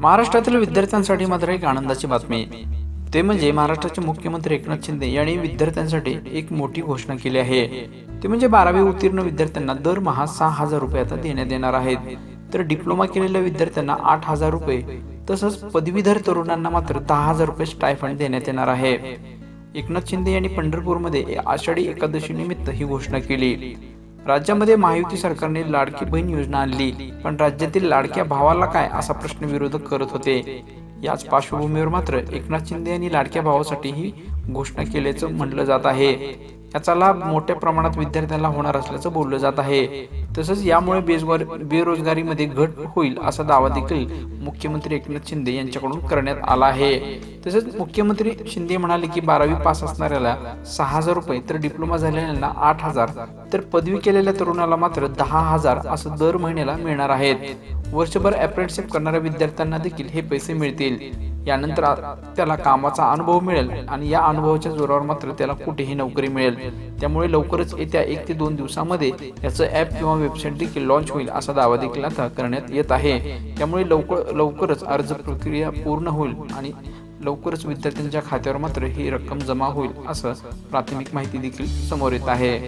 महाराष्ट्रातील विद्यार्थ्यांसाठी मात्र एक आनंदाची बातमी. ते म्हणजे महाराष्ट्राचे मुख्यमंत्री एकनाथ शिंदे यांनी विद्यार्थ्यांसाठी एक मोठी घोषणा केली आहे. ते म्हणजे बारावी उत्तीर्ण विद्यार्थ्यांना दरमहा सहा हजार रुपये आता देण्यात येणार आहेत. तर डिप्लोमा केलेल्या विद्यार्थ्यांना आठ हजार रुपये तसंच पदवीधर तरुणांना मात्र दहा हजार रुपये स्टायफंड देण्यात येणार आहे. एकनाथ शिंदे यांनी पंढरपूरमध्ये आषाढी एकादशी निमित्त ही घोषणा केली. राज्यामध्ये महायुती सरकारने लाडकी बहीण योजना आणली पण राज्यातील लाडक्या भावाला काय असा प्रश्न विरोधक करत होते? याच पार्श्वभूमीवर मात्र एकनाथ शिंदे यांनी लाडक्या भावासाठी ही घोषणा केल्याचं म्हटलं जात आहे. याचा लाभ मोठ्या प्रमाणात विद्यार्थ्यांना होणार असल्याचं बोललं जात आहे. तसंच यामुळे बेजगार बेरोजगारीमध्ये घट होईल असा दावा देखील मुख्यमंत्री एकनाथ शिंदे यांच्याकडून करण्यात आला आहे. तसंच मुख्यमंत्री शिंदे म्हणाले की बारावी पास असणाऱ्याला सहा हजार रुपये तर डिप्लोमा झालेल्यांना आठ हजार तर पदवी केलेल्या तरुणाला मात्र दहा हजार असं दर महिन्याला मिळणार आहेत. वर्षभर अप्रेंटिसशिप करणाऱ्या विद्यार्थ्यांना देखील हे पैसे मिळतील. यानंतर त्याला कामाचा अनुभव मिळेल आणि या अनुभवाच्या जोरावर मात्र त्याला कुठेही नोकरी मिळेल. त्यामुळे लवकरच येत्या एक ते दोन दिवसामध्ये याचं ॲप किंवा वेबसाईट देखील लॉन्च होईल असा दावा देखील आता करण्यात येत आहे. त्यामुळे लवकर लवकरच अर्ज प्रक्रिया पूर्ण होईल आणि लवकरच विद्यार्थ्यांच्या खात्यावर मात्र ही रक्कम जमा होईल असं प्राथमिक माहिती देखील समोर येत आहे.